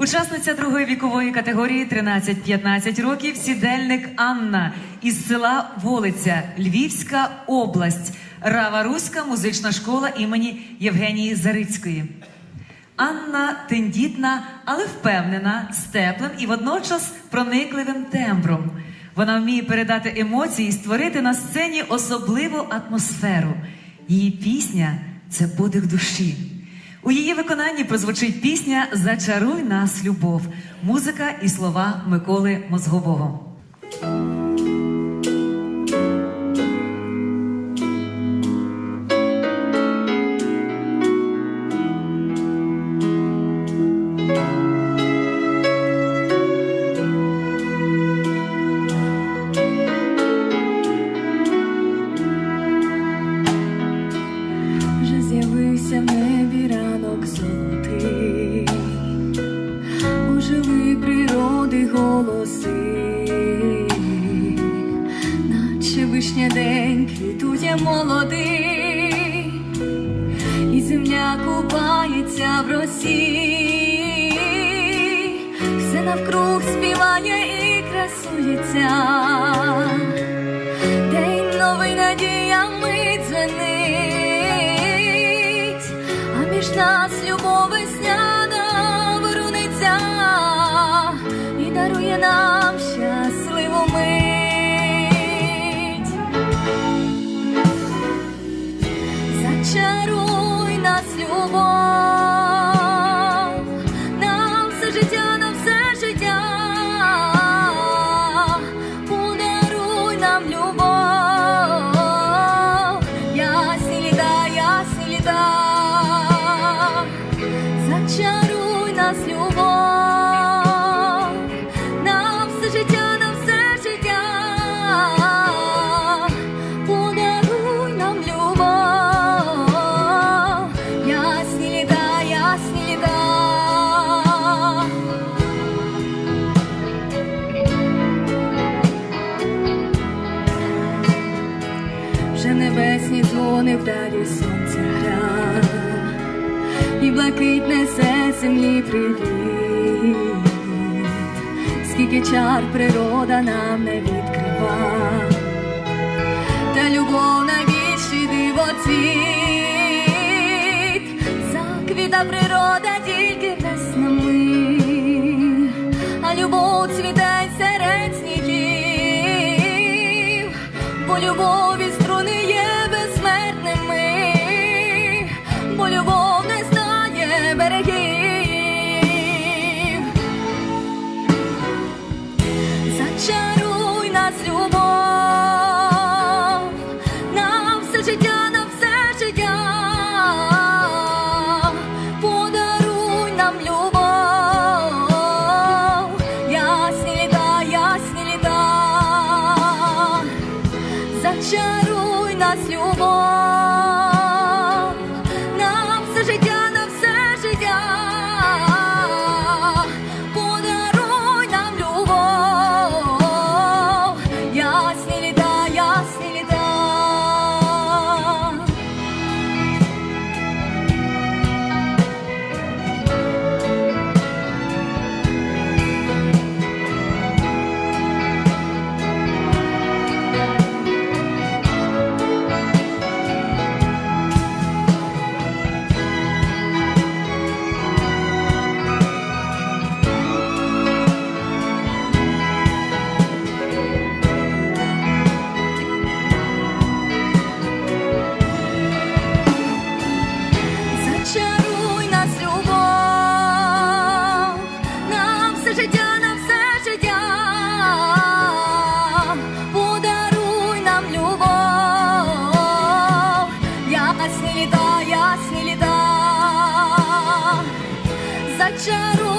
Учасниця другої вікової категорії 13-15 років сідельник Анна із села Волиця, Львівська область, Рава Руська музична школа імені Євгенії Зарицької. Анна тендітна, але впевнена, з теплим і водночас проникливим тембром. Вона вміє передати емоції і створити на сцені особливу атмосферу. Її пісня це подих душі. У її виконанні прозвучить пісня Зачаруй нас, любов, музика і слова Миколи Мозгового. Голоси, наче вишня день квітує молодий, і земля купається в росі, все навкруг співає і красується. День новий надія мить дзвенить, а між нас любов любов, все життя, на все життя, подаруй нам любов, ясні літа, ясні літа, зачаруй нас, любов, небесні дзвони вдалі сонця гра, і блакить несе землі привіт, скільки чар природа нам не відкрива, та любов найбільший дивоцвіт, заквіта природа тільки веснами, а любов цвіте серед снігів, бо любові життя, на все життя, подаруй нам любов, ясні літа, ясні літа, зачаруй нас, любов, ясні літа, зачаруй нас, любов.